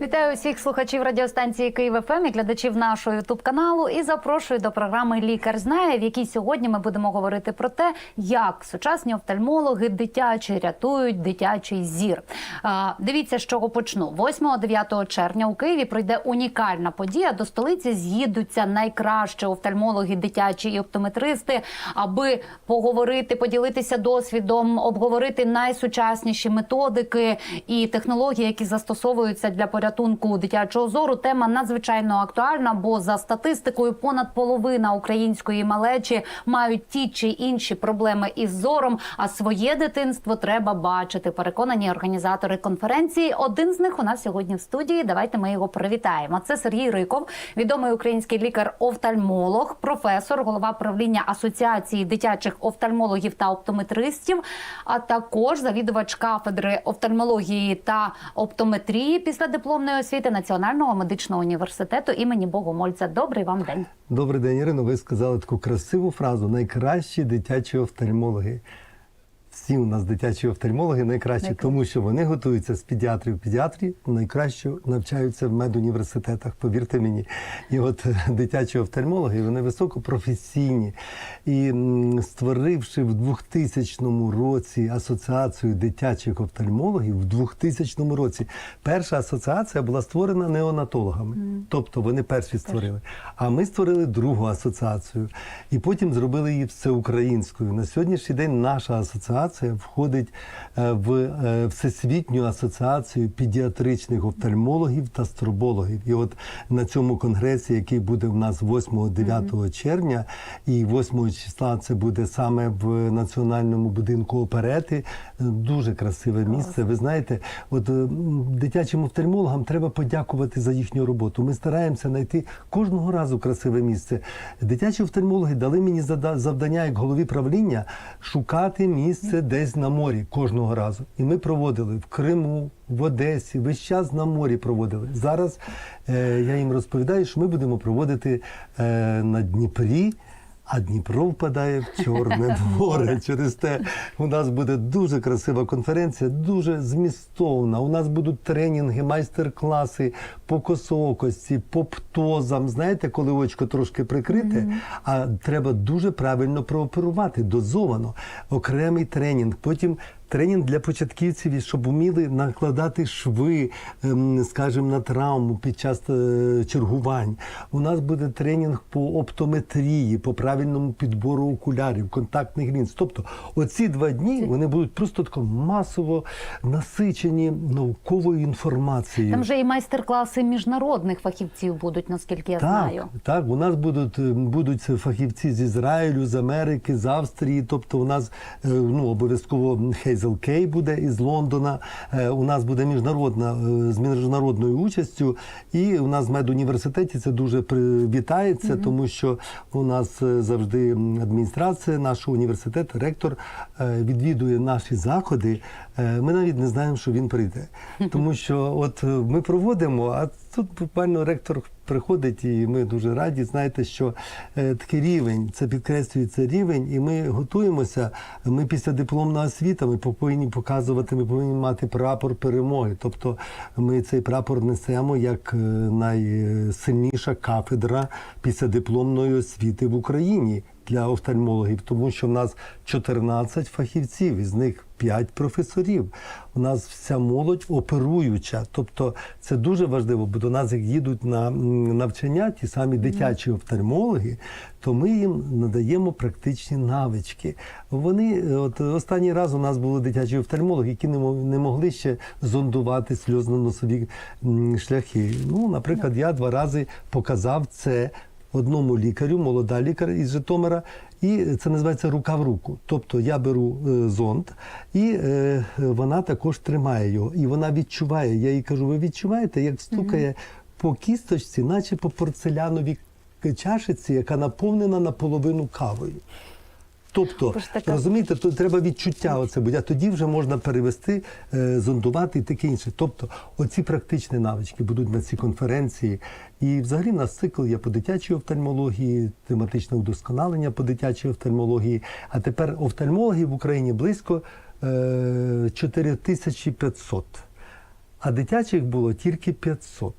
Вітаю усіх слухачів радіостанції Київ ФМ і глядачів нашого ютуб каналу. І запрошую до програми Лікар знає, в якій сьогодні ми будемо говорити про те, як сучасні офтальмологи дитячі рятують дитячий зір. А, Дивіться, з чого почну. 8-9 червня у Києві пройде унікальна подія. До столиці з'їдуться найкращі офтальмологи, дитячі і оптометристи, аби поговорити, поділитися досвідом, обговорити найсучасніші методики і технології, які застосовуються для порятунку дитячого зору. Тема надзвичайно актуальна, бо за статистикою понад половина української малечі мають ті чи інші проблеми із зором. А своє дитинство треба бачити. Переконані організатори конференції. Один з них у нас сьогодні в студії. Давайте ми його привітаємо. Це Сергій Риков, відомий український лікар-офтальмолог, професор, голова правління Асоціації дитячих офтальмологів та оптометристів, а також завідувач кафедри офтальмології та оптометрії після дипломної освіти Національного медичного університету імені Богомольця. Добрий вам день. Добрий день, Ірино. Ви сказали таку красиву фразу найкращі дитячі офтальмологи. Всі у нас дитячі офтальмологи найкращі, Найкращі. тому що вони готуються з педіатрів в педіатрії, найкраще навчаються в медуніверситетах, повірте мені. І от е, дитячі офтальмологи, вони високопрофесійні. І створивши в 2000 році асоціацію дитячих офтальмологів, в 2000 році перша асоціація була створена неонатологами. Тобто вони перші створили. А ми створили другу асоціацію. І потім зробили її всеукраїнською. На сьогоднішній день наша асоціація входить е, в е, Всесвітню асоціацію педіатричних офтальмологів та стробологів. І от на цьому конгресі, який буде в нас 8-9 червня, і 8 числа це буде саме в національному будинку оперети. Е, Дуже красиве місце. Ви знаєте, от дитячим офтальмологам треба подякувати за їхню роботу. Ми стараємося знайти кожного разу красиве місце. Дитячі офтальмологи дали мені завдання як голові правління шукати місце десь на морі кожного разу. І ми проводили в Криму, в Одесі, весь час на морі проводили. Зараз е, я їм розповідаю, що ми будемо проводити е, на Дніпрі. А Дніпро впадає в Чорне море. Через те у нас буде дуже красива конференція, дуже змістовна. У нас будуть тренінги, майстер-класи по косоокості, по птозам. Знаєте, коли очко трошки прикрите, а треба дуже правильно прооперувати, дозовано. Окремий тренінг. Потім тренінг для початківців, щоб вміли накладати шви, ем, скажімо, на травму під час е, чергувань. У нас буде тренінг по оптометрії, по правильному підбору окулярів, контактних лінз. Тобто, оці два дні вони будуть просто тако масово насичені науковою інформацією. Там вже і майстер-класи міжнародних фахівців будуть, наскільки я Так, знаю. так, у нас будуть, е, будуть фахівці з Ізраїлю, з Америки, з Австрії. Тобто, у нас е, ну, обов'язково Хейзел Кей буде із Лондона. Е, У нас буде міжнародна е, з міжнародною участю. І у нас в медуніверситеті це дуже при- вітається, тому що у нас е, завжди адміністрація нашого університету, ректор відвідує наші заходи. Ми навіть не знаємо, що він прийде. Тому що от ми проводимо, а тут буквально ректор приходить, і ми дуже раді. Знаєте, що е, такий рівень, це підкреслюється рівень, і ми готуємося. Ми після дипломного освіти ми повинні показувати, ми повинні мати прапор перемоги. Тобто ми цей прапор несемо як е, найсильніша кафедра після дипломної освіти в Україні для офтальмологів, тому що в нас 14 фахівців, із них 5 професорів. У нас вся молодь оперуюча. Тобто це дуже важливо, бо до нас як їдуть на навчання, ті самі дитячі офтальмологи, то ми їм надаємо практичні навички. Вони, е, от останній раз у нас були дитячі офтальмологи, які не могли ще зондувати сльозно-носові шляхи. Ну, наприклад, я два рази показав це одному лікарю, молода лікар із Житомира, і це називається рука в руку. Тобто я беру е, зонд, і е, вона також тримає його. І вона відчуває. Я їй кажу: ви відчуваєте, як стукає по кісточці, наче по порцеляновій чашиці, яка наповнена наполовину кавою. Тобто, Бо така- розумієте, то треба відчуття оце а тоді вже можна перевести, е, зондувати і таке інше. Тобто, оці практичні навички будуть на цій конференції. І взагалі в нас цикл є по дитячій офтальмології, тематичне удосконалення по дитячій офтальмології. А тепер офтальмологів в Україні близько е, 4500. А дитячих було тільки 500.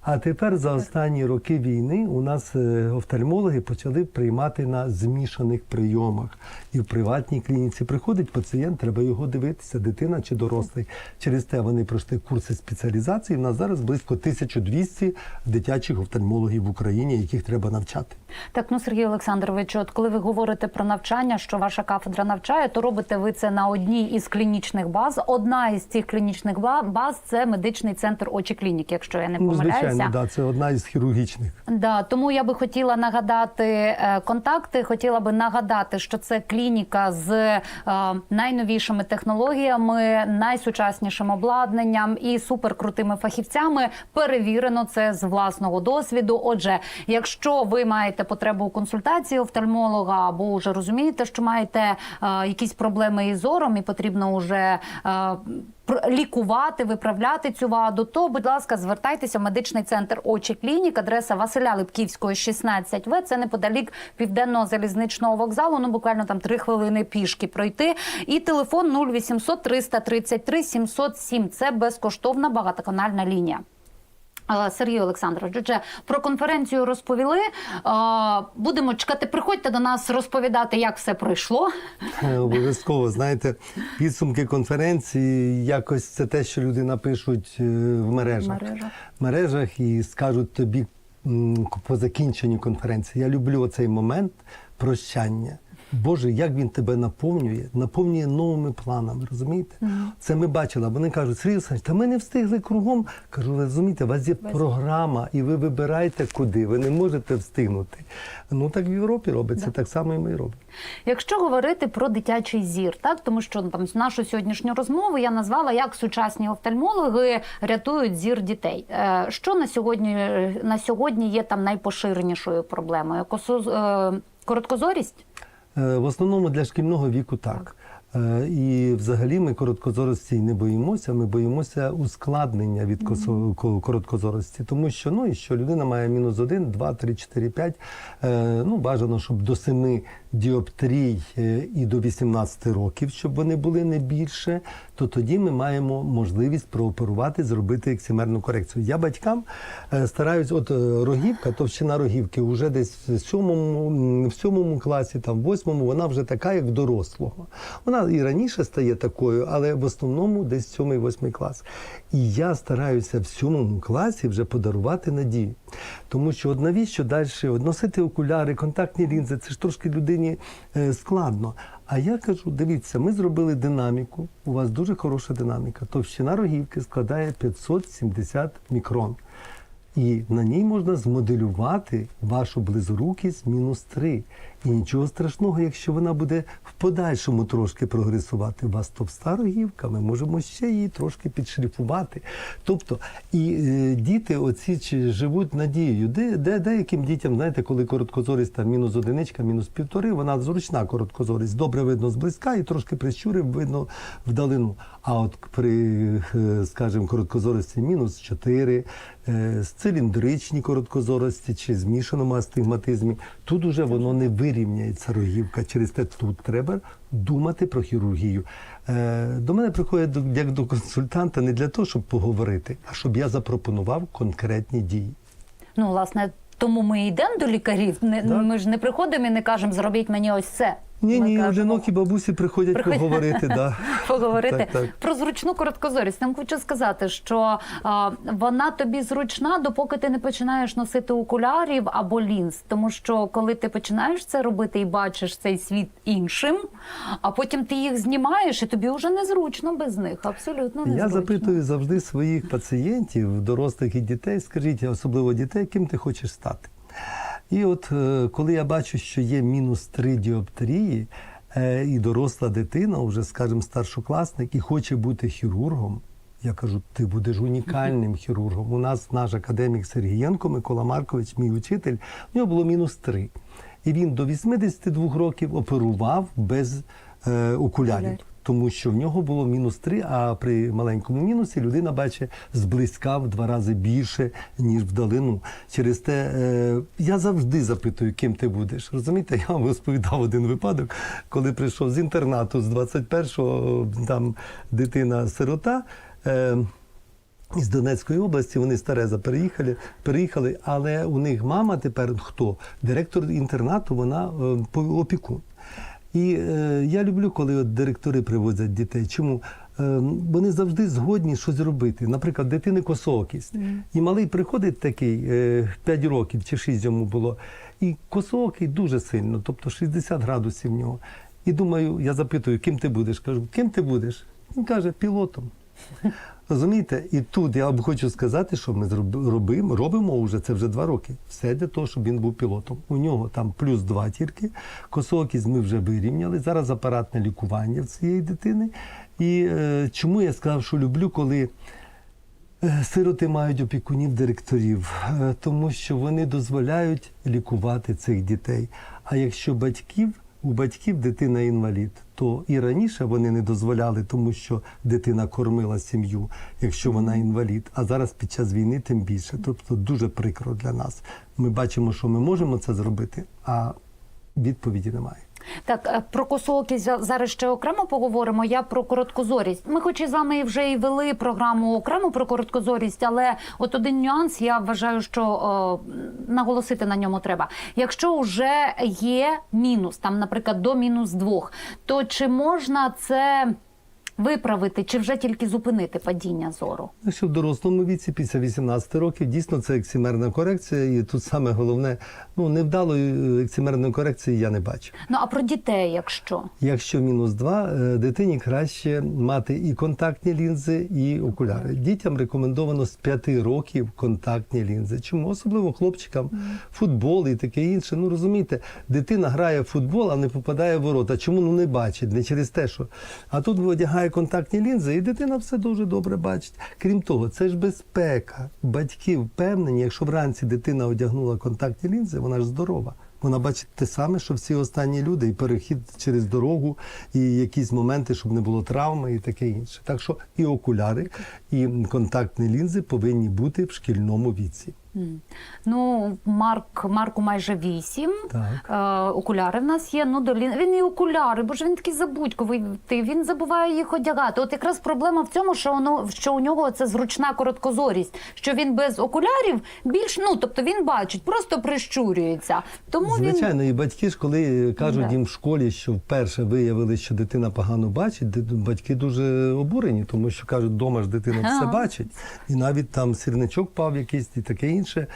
А тепер за останні роки війни у нас е, офтальмологи почали приймати на змішаних прийомах. І в приватній клініці приходить пацієнт, треба його дивитися, дитина чи дорослий. Через те вони пройшли курси спеціалізації. У нас зараз близько 1200 дитячих офтальмологів в Україні, яких треба навчати. Так, ну Сергій Олександрович, от коли ви говорите про навчання, що ваша кафедра навчає, то робите ви це на одній із клінічних баз. Одна із цих клінічних ба- баз це медичний центр очі клініки, якщо я не Ну, помиляюся. звичайно, да, це одна із хірургічних. Да, тому я би хотіла нагадати е, контакти. Хотіла би нагадати, що це клініка з е, найновішими технологіями, найсучаснішим обладнанням і суперкрутими фахівцями. Перевірено це з власного досвіду. Отже, якщо ви маєте потребу у консультації офтальмолога, або вже розумієте, що маєте е, якісь проблеми із зором, і потрібно вже лікувати, виправляти цю ваду, то, будь ласка, звертайтеся в медичний центр очі клінік, адреса Василя Липківського, 16В. Це неподалік південного залізничного вокзалу. Ну буквально там три хвилини пішки пройти. І телефон 0800 333 707. Це безкоштовна багатоканальна лінія. Сергій Олександрович, отже, про конференцію розповіли. Будемо чекати. Приходьте до нас розповідати, як все пройшло. Е, Обов'язково, знаєте, підсумки конференції, якось це те, що люди напишуть е, в мережах. Мережах. В мережах і скажуть тобі по закінченню конференції. Я люблю оцей момент прощання. Боже, як він тебе наповнює, наповнює новими планами, розумієте? Це ми бачили. Вони кажуть, Сергій Олександрович, та ми не встигли кругом. Кажу, ви розумієте, у вас є програма, і ви вибираєте куди. Ви не можете встигнути. Ну так в Європі робиться, так само і ми робимо. Якщо говорити про дитячий зір, так тому що там нашу сьогоднішню розмову я назвала як сучасні офтальмологи рятують зір дітей. Е, Що на сьогодні на сьогодні є там найпоширенішою проблемою? Косо, е, короткозорість? Е, В основному для шкільного віку так. Е, І взагалі ми короткозорості не боїмося. Ми боїмося ускладнення від короткозорості, тому що ну і що людина має мінус 1, 2, 3, 4, 5. Е, Ну бажано, щоб до 7 діоптрій е, і до 18 років, щоб вони були не більше, то тоді ми маємо можливість прооперувати, зробити ексимерну корекцію. Я батькам стараюсь, от рогівка, товщина рогівки, вже десь в сьомому, в сьомому класі, там в восьмому, вона вже така, як в дорослого. Вона і раніше стає такою, але в основному десь сьомий, восьмий клас. І я стараюся в сьомому класі вже подарувати надію. Тому що от навіщо далі носити окуляри, контактні лінзи, це ж трошки людині е, складно. А я кажу: дивіться, ми зробили динаміку. У вас дуже хороша динаміка. Товщина рогівки складає 570 мікрон. І на ній можна змоделювати вашу близорукість мінус 3. І нічого страшного, якщо вона буде в подальшому трошки прогресувати. Вас товста рогівка, ми можемо ще її трошки підшліфувати. Тобто, і е, діти оці чи живуть надією. Де, де деяким дітям, знаєте, коли короткозорість там мінус одиничка, мінус півтори, вона зручна короткозорість. Добре видно зблизька і трошки прищурив, видно вдалину. А от при, е, скажімо, короткозорості мінус 4, е, циліндричній короткозорості чи змішаному астигматизмі, тут уже воно не вирівняється рогівка. Через те тут треба думати про хірургію. Е, До мене приходять як до консультанта не для того, щоб поговорити, а щоб я запропонував конкретні дії. Ну, власне, тому ми йдемо до лікарів. Не, Ми ж не приходимо і не кажемо, зробіть мені ось це. Ні, ні, кажемо, одинокі бабусі приходять Приходять. поговорити. Да. поговорити Так, так. про зручну короткозорість. Нам хочу сказати, що а, вона тобі зручна, допоки ти не починаєш носити окулярів або лінз. Тому що коли ти починаєш це робити і бачиш цей світ іншим, а потім ти їх знімаєш, і тобі вже незручно без них. Абсолютно незручно. Я запитую завжди своїх пацієнтів, дорослих і дітей, скажіть, особливо дітей, ким ти хочеш стати. І от е, коли я бачу, що є мінус 3 діоптрії, е, і доросла дитина, вже, скажімо, старшокласник, і хоче бути хірургом, я кажу, ти будеш унікальним хірургом. У нас наш академік Сергієнко Микола Маркович, мій учитель, у нього було мінус 3. І він до 82 років оперував без е, окулярів. Тому що в нього було мінус 3, а при маленькому мінусі людина бачить зблизька в два рази більше, ніж вдалину. Через те е, я завжди запитую, ким ти будеш. Розумієте, я вам розповідав один випадок, коли прийшов з інтернату з 21-го, там дитина-сирота. Е, із Донецької області вони з Тереза переїхали, переїхали, але у них мама тепер хто? Директор інтернату, вона е, опікун. І е, я люблю, коли от директори привозять дітей. Чому? Е, вони завжди згодні щось робити. Наприклад, дитини косоокість. І малий приходить такий, е, 5 років чи 6 йому було, і косоокий дуже сильно, тобто 60 градусів в нього. І думаю, я запитую, ким ти будеш? Кажу, ким ти будеш? Він каже, пілотом. Розумієте, і тут я вам хочу сказати, що ми робимо, робимо вже це вже два роки. Все для того, щоб він був пілотом. У нього там плюс два тільки. Косоокість ми вже вирівняли. Зараз апаратне лікування в цієї дитини. І е, чому я сказав, що люблю, коли е, сироти мають опікунів директорів, Е, тому що вони дозволяють лікувати цих дітей. А якщо батьків у батьків дитина інвалід, то і раніше вони не дозволяли, тому що дитина кормила сім'ю, якщо вона інвалід. А зараз під час війни тим більше. Тобто дуже прикро для нас. Ми бачимо, що ми можемо це зробити, а відповіді немає. Так, е, про косоокість за- зараз ще окремо поговоримо. Я про короткозорість. Ми, хоч і з вами вже і вели програму окремо про короткозорість, але от один нюанс я вважаю, що о, наголосити на ньому треба. Якщо вже є мінус, там, наприклад, до мінус двох, то чи можна це виправити, чи вже тільки зупинити падіння зору? Якщо в дорослому віці, після 18 років, дійсно це ексимерна корекція, і тут саме головне, ну невдалої ексимерної корекції я не бачу. Ну а про дітей, якщо Якщо мінус 2, дитині краще мати і контактні лінзи, і окуляри. Дітям рекомендовано з 5 років контактні лінзи. Чому? Особливо хлопчикам футбол і таке інше. Ну розумієте, дитина грає в футбол, а не попадає в ворота. Чому ну не бачить? Не через те, що. А тут одягає контактні лінзи, і дитина все дуже добре бачить. Крім того, це ж безпека. Батьки впевнені, якщо вранці дитина одягнула контактні лінзи, вона ж здорова. Вона бачить те саме, що всі останні люди, і перехід через дорогу, і якісь моменти, щоб не було травми і таке інше. Так що і окуляри, і контактні лінзи повинні бути в шкільному віці. Ну, Марк, Марку майже вісім. Е, окуляри в нас є. Ну, долін... Він і окуляри, бо ж він такий забудьковий. Ти- Він забуває їх одягати. От якраз проблема в цьому, що воно що у нього це зручна короткозорість, що він без окулярів більш ну тобто він бачить, просто прищурюється. Тому він Звичайно, і батьки ж, коли кажуть Да. їм в школі, що вперше виявили, що дитина погано бачить, батьки дуже обурені, тому що кажуть, вдома ж дитина все бачить. І навіть там сірничок пав якийсь і таке інше.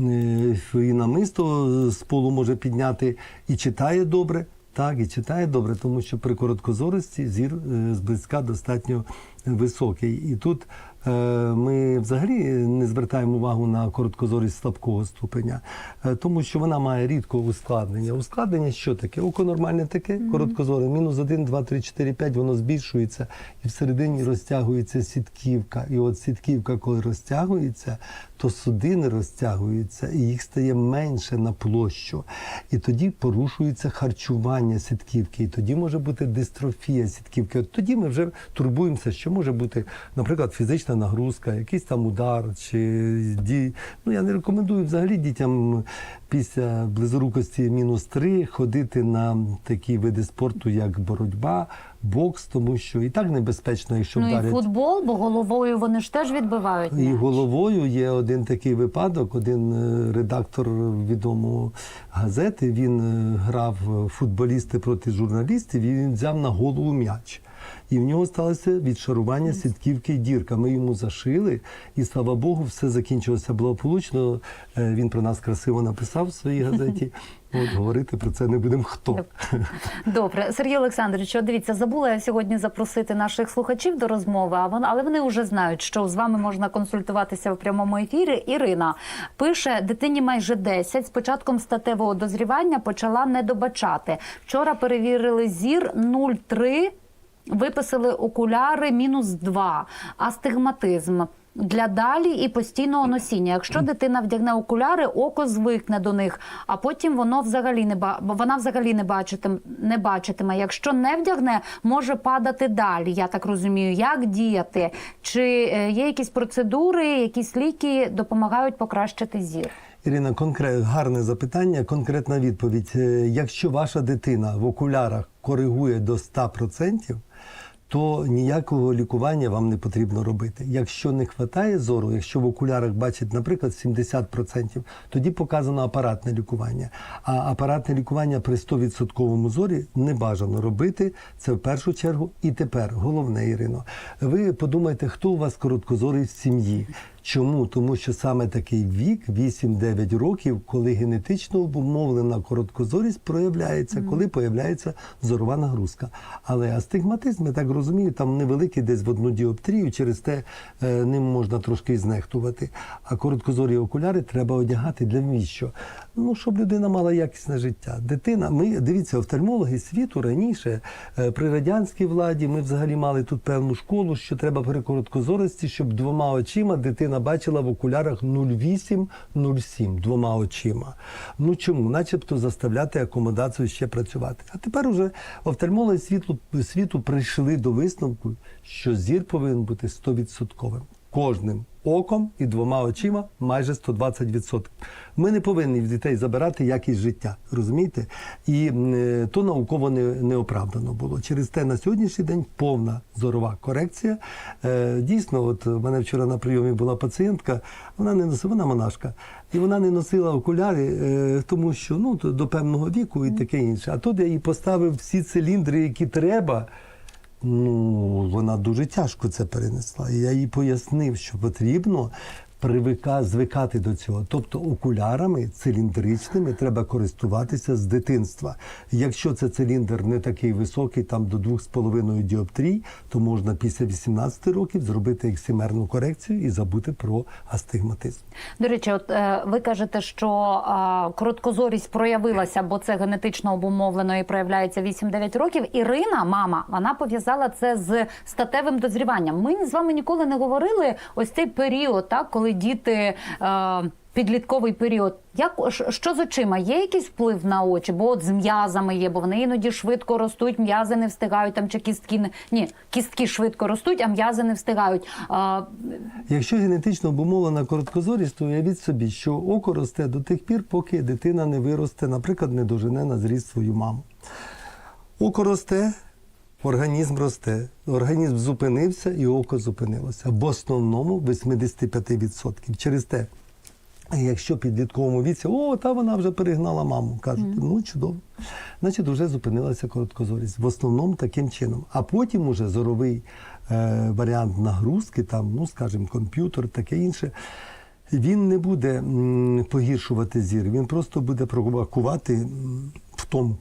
Е, І намисто з полу може підняти і читає добре. Так, і читає добре, тому що при короткозорості зір е, зблизька достатньо високий. І тут ми взагалі не звертаємо увагу на короткозорість слабкого ступеня, е, тому що вона має рідко ускладнення. Ускладнення що таке? Око нормальне таке, короткозоре, мінус 1, 2, 3, 4, 5, воно збільшується, і всередині розтягується сітківка. І от сітківка, коли розтягується, то судини розтягуються, і їх стає менше на площу. І тоді порушується харчування сітківки, і тоді може бути дистрофія сітківки. От тоді ми вже турбуємося, що може бути, наприклад, фізична нагрузка, якийсь там удар чи ді. Ну я не рекомендую взагалі дітям після близорукості мінус 3 ходити на такі види спорту, як боротьба, бокс, тому що і так небезпечно, якщо ну і футбол, бо головою вони ж теж відбивають. І головою є один такий випадок. Один е, редактор відомої газети. Він е, грав е, футболісти проти журналістів. І він взяв на голову м'яч. І в нього сталося відшарування сітківки дірка. Ми йому зашили, і слава Богу, все закінчилося благополучно. Е, Він про нас красиво написав в своїй газеті. От говорити про це не будемо хто. Добре, Сергій Олександрович, дивіться, забула я сьогодні запросити наших слухачів до розмови, а вон, але вони вже знають, що з вами можна консультуватися в прямому ефірі. Ірина пише: дитині майже 10, з початком статевого дозрівання почала недобачати. Вчора перевірили зір 0,3, виписали окуляри мінус 2, астигматизм. для далі і постійного носіння. Якщо дитина вдягне окуляри, око звикне до них, а потім воно взагалі не ба... вона взагалі не бачитиме, не бачитиме. Якщо не вдягне, може падати далі. Я так розумію, як діяти? Чи е, є якісь процедури, якісь ліки допомагають покращити зір? Ірина, конкрет, гарне запитання, конкретна відповідь. Е, Якщо ваша дитина в окулярах коригує до 100%, то ніякого лікування вам не потрібно робити. Якщо не вистачає зору, якщо в окулярах бачить, наприклад, 70%, тоді показано апаратне лікування. А апаратне лікування при 100% зорі не бажано робити. Це в першу чергу. І тепер головне, Ірино, ви подумайте, хто у вас короткозорий в сім'ї. Чому? Тому що саме такий вік, 8-9 років, коли генетично обумовлена короткозорість проявляється, коли появляється зорова нагрузка. Але астигматизм, я так розумію, там невеликий десь в одну діоптрію, через те е, ним можна трошки знехтувати. А короткозорі окуляри треба одягати для віщо? Ну, щоб людина мала якісне життя. Дитина, ми дивіться, офтальмологи світу раніше е, при радянській владі ми взагалі мали тут певну школу, що треба при короткозорості, щоб двома очима дитина бачила в окулярах 0,8-0,7 двома очима. Ну чому? Начебто заставляти акомодацію ще працювати. А тепер уже офтальмологи світу, світу прийшли до висновку, що зір повинен бути 100%. Кожним оком і двома очима майже 120%. Ми не повинні в дітей забирати якість життя, розумієте? І е, то науково не, не оправдано було. Через те на сьогоднішній день повна зорова корекція. Е, дійсно, от у мене вчора на прийомі була пацієнтка, вона не носила, вона монашка, і вона не носила окуляри, е, тому що ну, до певного віку і таке інше. А тут я їй поставив всі циліндри, які треба. Ну, вона дуже тяжко це перенесла. І я їй пояснив, що потрібно привика, звикати до цього. Тобто окулярами циліндричними треба користуватися з дитинства. Якщо це циліндр не такий високий, там до 2,5 діоптрій, то можна після 18 років зробити ексимерну корекцію і забути про астигматизм. До речі, от е, ви кажете, що е, короткозорість проявилася, бо це генетично обумовлено і проявляється 8-9 років. Ірина, мама, вона пов'язала це з статевим дозріванням. Ми з вами ніколи не говорили ось цей період, так коли діти. Е, Підлітковий період, як що з очима? Є якийсь вплив на очі? Бо от з м'язами є, бо вони іноді швидко ростуть, м'язи не встигають там чи кістки не ні, кістки швидко ростуть, а м'язи не встигають. А, Якщо генетично обумовлена короткозорість, то уявіть собі, що око росте до тих пір, поки дитина не виросте, наприклад, не дожене на зріст свою маму. Око росте, організм росте. Організм зупинився і око зупинилося. В основному 85%. Через те, якщо в підлітковому віці, о, та вона вже перегнала маму, кажуть, ну чудово. Значить, вже зупинилася короткозорість. В основному таким чином. А потім уже зоровий е, варіант нагрузки, там, ну, скажімо, комп'ютер, таке інше. Він не буде м, погіршувати зір, він просто буде провокувати м, втому.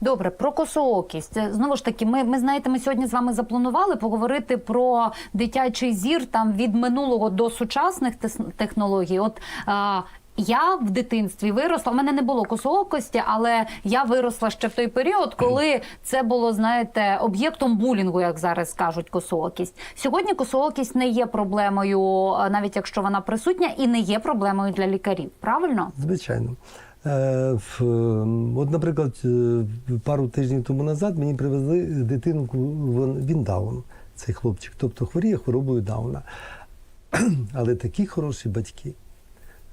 Добре, про косоокість. Знову ж таки, ми, ми знаєте, ми сьогодні з вами запланували поговорити про дитячий зір там від минулого до сучасних технологій. От а, я в дитинстві виросла. У мене не було косоокості, але я виросла ще в той період, коли це було, знаєте, об'єктом булінгу, як зараз кажуть, косоокість. Сьогодні косоокість не є проблемою, навіть якщо вона присутня, і не є проблемою для лікарів. Правильно? Звичайно. Е, От, наприклад, е, пару тижнів тому назад мені привезли дитинку, він даун, цей хлопчик, тобто хворіє хворобою Дауна. Але такі хороші батьки.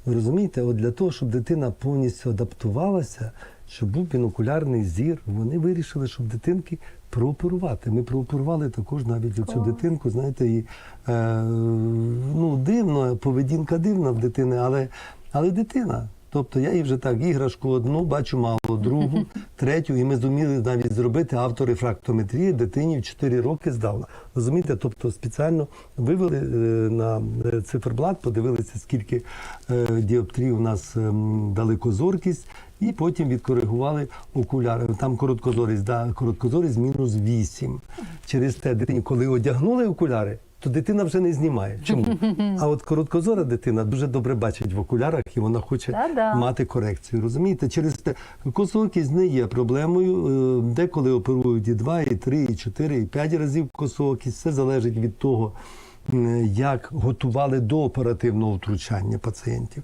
Ви розумієте, от для того, щоб дитина повністю адаптувалася, щоб був бінокулярний зір, вони вирішили, щоб дитинки прооперувати. Ми прооперували також навіть цю дитинку, знаєте, і е, ну, дивно, поведінка дивна в дитини, але, але дитина. Тобто я їй вже так іграшку одну, бачу мало, другу, третю, і ми зуміли навіть зробити авторефрактометрію дитині в 4 роки здавна. Розумієте, тобто спеціально вивели е, на е, циферблат, подивилися, скільки е, діоптрій у нас ем, далекозоркість, і потім відкоригували окуляри. Там короткозорість, да, короткозорість мінус 8. Через те дитині, коли одягнули окуляри, то дитина вже не знімає. Чому? А от короткозора дитина дуже добре бачить в окулярах, і вона хоче Та-да. мати корекцію. Розумієте, через те косоокість не є проблемою. Е, Деколи оперують і 2, і 3, і 4, і 5 разів косоокість. Все залежить від того. як готували до оперативного втручання пацієнтів.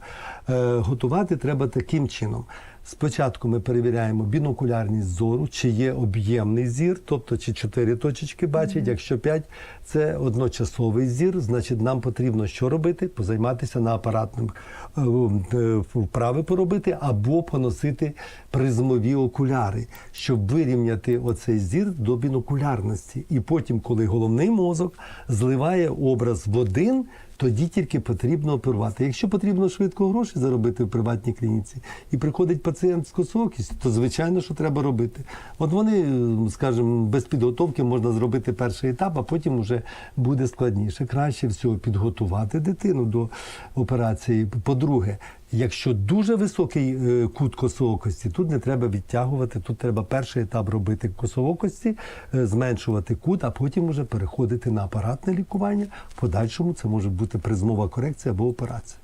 Е, Готувати треба таким чином. Спочатку ми перевіряємо бінокулярність зору, чи є об'ємний зір, тобто чи чотири точечки бачить. Якщо п'ять, це одночасовий зір. Значить, нам потрібно що робити? Позайматися на апаратним е, е, вправи поробити або поносити призмові окуляри, щоб вирівняти оцей зір до бінокулярності. І потім, коли головний мозок зливає образ в один. Тоді тільки потрібно оперувати. Якщо потрібно швидко гроші заробити в приватній клініці, і приходить пацієнт з косоокістю, то звичайно, що треба робити. От вони, е, скажімо, без підготовки можна зробити перший етап, а потім вже буде складніше. Краще всього підготувати дитину до операції. По-друге, Якщо дуже високий е, кут косоокості, тут не треба відтягувати, тут треба перший етап робити косоокості, е, зменшувати кут, а потім вже переходити на апаратне лікування. В подальшому це може бути призмова корекція або операція.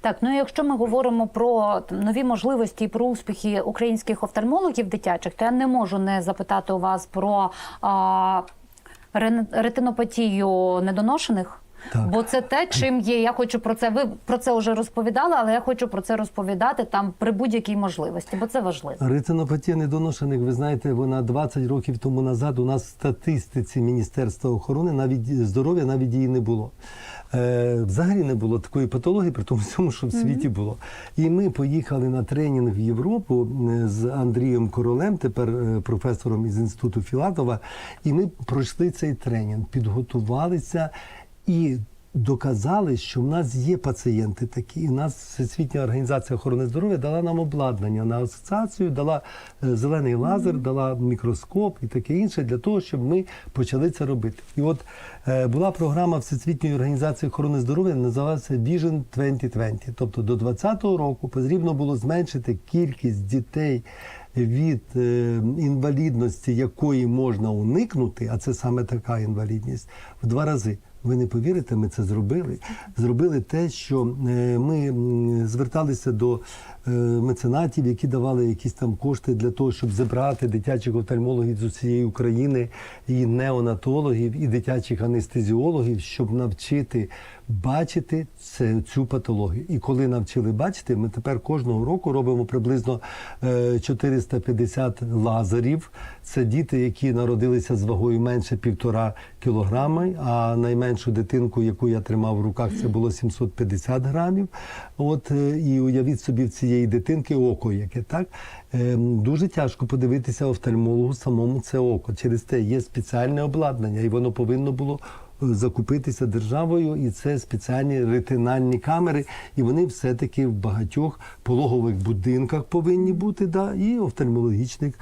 Так, ну якщо ми говоримо про нові можливості і про успіхи українських офтальмологів дитячих, то я не можу не запитати у вас про а, ретинопатію недоношених. Так. Бо це те, чим є. Я хочу про це. Ви про це вже розповідали, але я хочу про це розповідати там при будь-якій можливості, бо це важливо. Ретинопатія недоношених, ви знаєте, вона 20 років тому назад у нас в статистиці Міністерства охорони навіть здоров'я навіть її не було. Е, взагалі не було такої патології, при тому всьому, що в світі було. І ми поїхали на тренінг в Європу е, з Андрієм Королем, тепер е, професором із інституту Філатова. І ми пройшли цей тренінг, підготувалися і доказали, що в нас є пацієнти такі. І у нас Всесвітня організація охорони здоров'я дала нам обладнання на асоціацію, дала е, зелений лазер, дала мікроскоп і таке інше для того, щоб ми почали це робити. І от е, була програма Всесвітньої організації охорони здоров'я, називалася Vision 2020. Тобто до 2020 року потрібно було зменшити кількість дітей. Від е, інвалідності, якої можна уникнути, а це саме така інвалідність, в два рази. Ви не повірите, ми це зробили. Зробили те, що е, ми зверталися до е, меценатів, які давали якісь там кошти для того, щоб зібрати дитячих офтальмологів з усієї України, і неонатологів, і дитячих анестезіологів, щоб навчити бачити це, цю патологію. І коли навчили бачити, ми тепер кожного року робимо приблизно е, 450 лазерів. Це діти, які народилися з вагою менше півтора кілограми, а найменшу дитинку, яку я тримав в руках, це було 750 грамів. От е, і уявіть собі в цієї дитинки око, яке так. Е, Дуже тяжко подивитися офтальмологу самому це око. Через те є спеціальне обладнання, і воно повинно було закупитися державою, і це спеціальні ретинальні камери, і вони все-таки в багатьох пологових будинках повинні бути, да, і офтальмологічних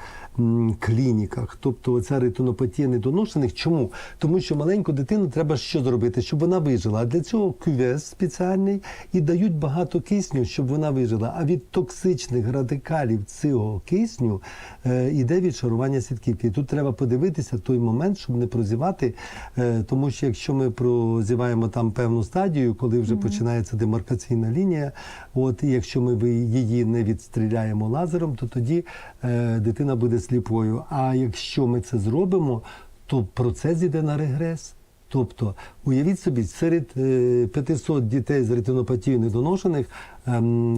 клініках. Тобто оця ретинопатія недоношених. Чому? Тому що маленьку дитину треба що зробити, щоб вона вижила. А для цього кювез спеціальний і дають багато кисню, щоб вона вижила. А від токсичних радикалів цього кисню е, іде відшарування сітківки. І тут треба подивитися той момент, щоб не прозівати, е, тому що якщо ми прозіваємо там певну стадію, коли вже починається демаркаційна лінія, от і якщо ми її не відстріляємо лазером, то тоді е, дитина буде сліпою. А якщо ми це зробимо, то процес йде на регрес. Тобто, уявіть собі, серед е, 500 дітей з ретинопатією недоношених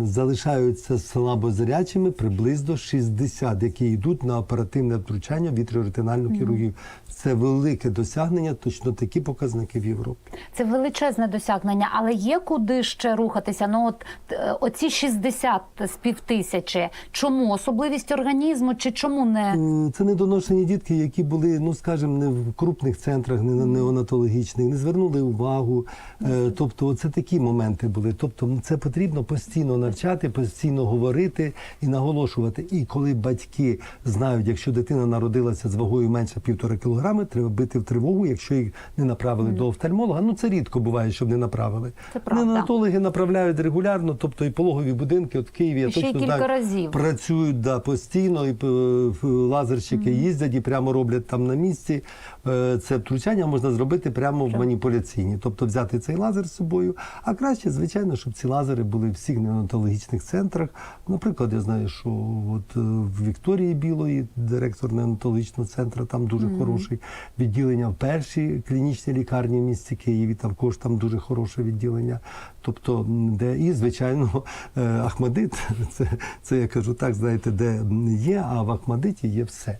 залишаються слабозрячими приблизно 60, які йдуть на оперативне втручання вітреоретинальну хірургію. Це велике досягнення, точно такі показники в Європі. Це величезне досягнення, але є куди ще рухатися. Ну от е, оці 60 з півтисячі. Чому особливість організму чи чому не Це недоношені дітки, які були, ну скажімо, не в крупних центрах, не неонатологічних, не звернули увагу. Е, Тобто, це такі моменти були. Тобто, це потрібно постійно навчати, постійно говорити і наголошувати. І коли батьки знають, якщо дитина народилася з вагою менше півтора кілограми, треба бити в тривогу, якщо їх не направили до офтальмолога. Ну це рідко буває, щоб не направили. Це. Неонатологи направляють регулярно, тобто і пологові будинки, от в Києві я ще точно знаю, разів. працюють да, постійно, і е, лазерщики їздять і прямо роблять там на місці. Е, Це втручання можна зробити прямо в маніпуляційні, тобто взяти цей лазер з собою. А краще, звичайно, щоб ці лазери були всіх неонатологічних центрах. Наприклад, я знаю, що от е, в Вікторії Білої, директор неонатологічного центру, там дуже хороше відділення. В першій клінічній лікарні в місті Києві також там дуже хороше відділення. Тобто, де і звичайно е, Ахмадит, це, це я кажу так, знаєте, де є, а в Ахмадиті є все.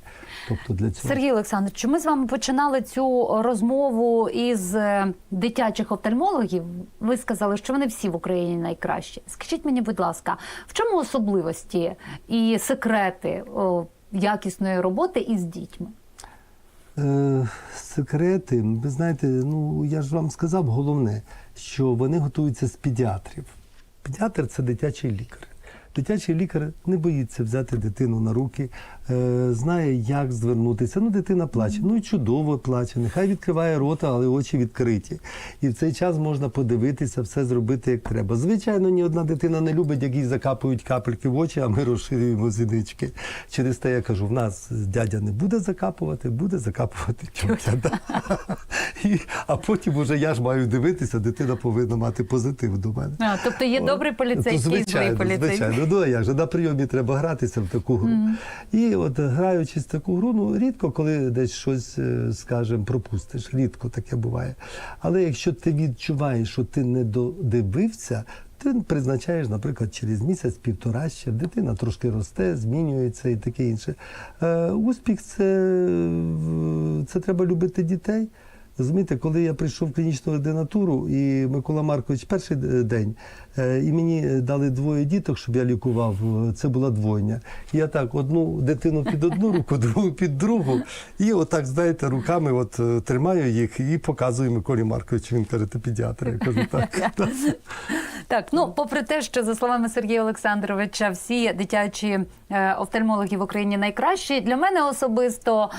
Тобто для цього Сергій Олександрович, ми з вами починали цю розмову із е, дитячих офтальмологів. Ви сказали, що вони всі в Україні найкращі. Скажіть мені, будь ласка, в чому особливості і секрети о, якісної роботи із дітьми? Е, секрети, ви знаєте, ну я ж вам сказав головне, що вони готуються з педіатрів. Педіатр це дитячий лікар. Дитячий лікар не боїться взяти дитину на руки, знає, як звернутися. Ну, дитина плаче. Ну і чудово плаче. Нехай відкриває рота, але очі відкриті. І в цей час можна подивитися, все зробити як треба. Звичайно, ні одна дитина не любить, як їй закапують капельки в очі, а ми розширюємо зінички. Через те я кажу: в нас дядя не буде закапувати, буде закапувати тьотя. А потім уже я ж маю дивитися, дитина повинна мати позитив до мене. А, тобто є добрий поліцейський і злий поліцейський. звичайно. Ну а як же на прийомі треба гратися в таку гру. І от граючись таку гру, ну рідко, коли десь щось, е, скажем, пропустиш. Рідко таке буває. Але якщо ти відчуваєш, що ти не додивився. Ти призначаєш, наприклад, через місяць-півтора ще дитина трошки росте, змінюється і таке інше. Е, успіх це, це треба любити дітей. Розумієте, коли я прийшов в клінічну ординатуру, і Микола Маркович перший день, е, і мені дали двоє діток, щоб я лікував, е, це була двойня. Я так одну дитину під одну руку, другу під другу. І отак, знаєте, руками от е, тримаю їх і показую Миколі Марковичу. Він каже, ти педіатр. Я кажу, так. так. Ну попри те, що за словами Сергія Олександровича, всі дитячі офтальмологи в Україні найкращі. Для мене особисто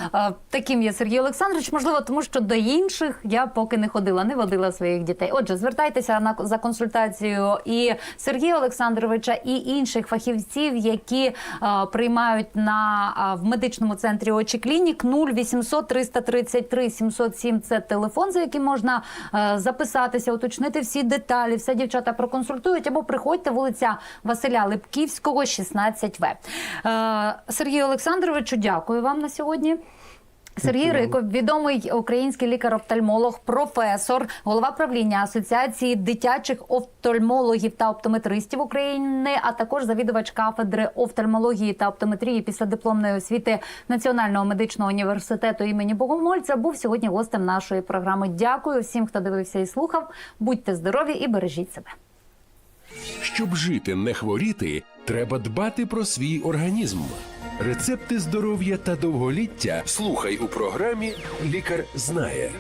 таким є Сергій Олександрович, можливо, тому що до інших я поки не ходила, не водила своїх дітей. Отже, звертайтеся на за консультацією і Сергія Олександровича, і інших фахівців, які е, приймають на а, в медичному центрі очі клінік 0800 333 707 – Це телефон, за яким можна е, записатися, уточнити всі деталі. Все дівчата проконсультують або приходьте вулиця Василя Липківського, 16В. Е, Сергію Олександровичу, дякую вам на сьогодні. Сергій Риков, відомий український лікар-офтальмолог, професор, голова правління Асоціації дитячих офтальмологів та оптометристів України, а також завідувач кафедри офтальмології та оптометрії після дипломної освіти Національного медичного університету імені Богомольця, був сьогодні гостем нашої програми. Дякую всім, хто дивився і слухав. Будьте здорові і бережіть себе. Щоб жити, не хворіти, треба дбати про свій організм. Рецепти здоров'я та довголіття слухай у програмі Лікар знає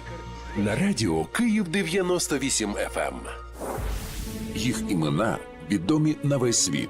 на радіо Київ 98 FM. Їх імена відомі на весь світ.